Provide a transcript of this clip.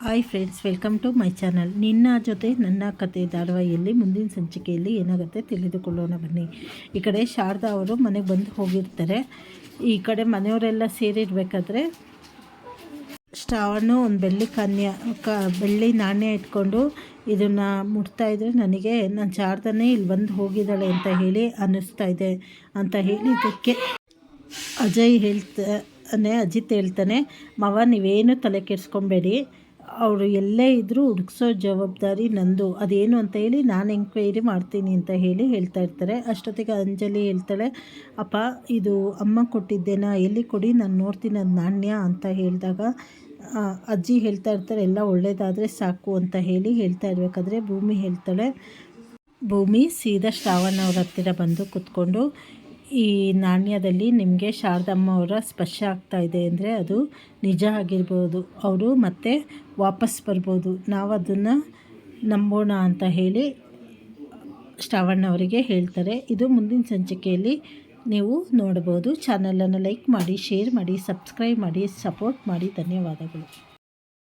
Hi friends welcome to my channel ನಿನ್ನ ಜೊತೆ ನನ್ನ ಕತೆ ಧಾರಾವಾಹಿಯಲ್ಲಿ, ಮುಂದಿನ ಸಂಚಿಕೆಯಲ್ಲಿ ಏನಾಗುತ್ತೆ ತಿಳಿದುಕೊಳ್ಳೋಣ ಬನ್ನಿ. ಈ ಕಡೆ ಶಾರದಾ ಅವರು ಮನೆಗೆ ಬಂದು ಹೋಗಿರ್ತಾರೆ. ಈ ಕಡೆ ಮನೆಯವರೆಲ್ಲ ಸೇರಿರ್ಬೇಕಾದ್ರೆ ಶ್ರಾವಣು, ಒಂದು ಬೆಳ್ಳಿ ಕನ್ಯಾ, ಕ, ಬೆಳ್ಳಿ ನಾಣ್ಯ ಇಟ್ಕೊಂಡು ಇದನ್ನು ಮುಟ್ತಾ ಇದ್ರೆ ನನಗೆ ನನ್ನ ಶಾರದನೇ ಇಲ್ಲಿ ಬಂದು ಹೋಗಿದ್ದಾಳೆ ಅಂತ ಹೇಳಿ ಅನ್ನಿಸ್ತಾ ಇದೆ ಅಂತ ಹೇಳಿದ್ದಕ್ಕೆ ಅಜಯ್ ಹೇಳ್ತಾನೆ ಅಜಿತ್ ಹೇಳ್ತಾನೆ, ಮವ, ನೀವೇನು ತಲೆ ಕೆಡಿಸ್ಕೊಬೇಡಿ. ಅವರು ಎಲ್ಲೇ ಇದ್ದರೂ ಹುಡುಕ್ಸೋ ಜವಾಬ್ದಾರಿ ನಂದು. ಅದೇನು ಅಂತ ಹೇಳಿ ನಾನು ಎಂಕ್ವೈರಿ ಮಾಡ್ತೀನಿ ಅಂತ ಹೇಳಿ ಹೇಳ್ತಾ ಇರ್ತಾರೆ. ಅಷ್ಟೊತ್ತಿಗೆ ಅಂಜಲಿ ಹೇಳ್ತಾಳೆ, ಅಪ್ಪ, ಇದು ಅಮ್ಮ ಕೊಟ್ಟಿದ್ದೇನಾ? ಎಲ್ಲಿ ಕೊಡಿ? ನಾನು ನೋಡ್ತೀನಿ, ಅದು ನಾಣ್ಯ ಅಂತ ಹೇಳಿದಾಗ ಅಜ್ಜಿ ಹೇಳ್ತಾ ಇರ್ತಾರೆ, ಎಲ್ಲ ಒಳ್ಳೇದಾದರೆ ಸಾಕು ಅಂತ ಹೇಳಿ ಹೇಳ್ತಾ ಇರಬೇಕಾದ್ರೆ ಭೂಮಿ ಹೇಳ್ತಾಳೆ. ಭೂಮಿ ಸೀದಾ ಶ್ರಾವಣ ಅವ್ರ ಹತ್ತಿರ ಬಂದು ಕೂತ್ಕೊಂಡು ಈ ನಾಣ್ಯದಲ್ಲಿ ನಿಮಗೆ ಶಾರದಮ್ಮ ಅವರ ಸ್ಪರ್ಶ ಆಗ್ತಾ ಇದೆ ಅಂದರೆ ಅದು ನಿಜ ಆಗಿರ್ಬೋದು. ಅವರು ಮತ್ತೆ ವಾಪಸ್ ಬರ್ಬೋದು. ನಾವು ಅದನ್ನು ನಂಬೋಣ ಅಂತ ಹೇಳಿ ಶ್ರಾವಣ್ಣವರಿಗೆ ಹೇಳ್ತಾರೆ. ಇದು ಮುಂದಿನ ಸಂಚಿಕೆಯಲ್ಲಿ ನೀವು ನೋಡ್ಬೋದು. ಚಾನಲನ್ನು ಲೈಕ್ ಮಾಡಿ, ಶೇರ್ ಮಾಡಿ, ಸಬ್ಸ್ಕ್ರೈಬ್ ಮಾಡಿ, ಸಪೋರ್ಟ್ ಮಾಡಿ. ಧನ್ಯವಾದಗಳು.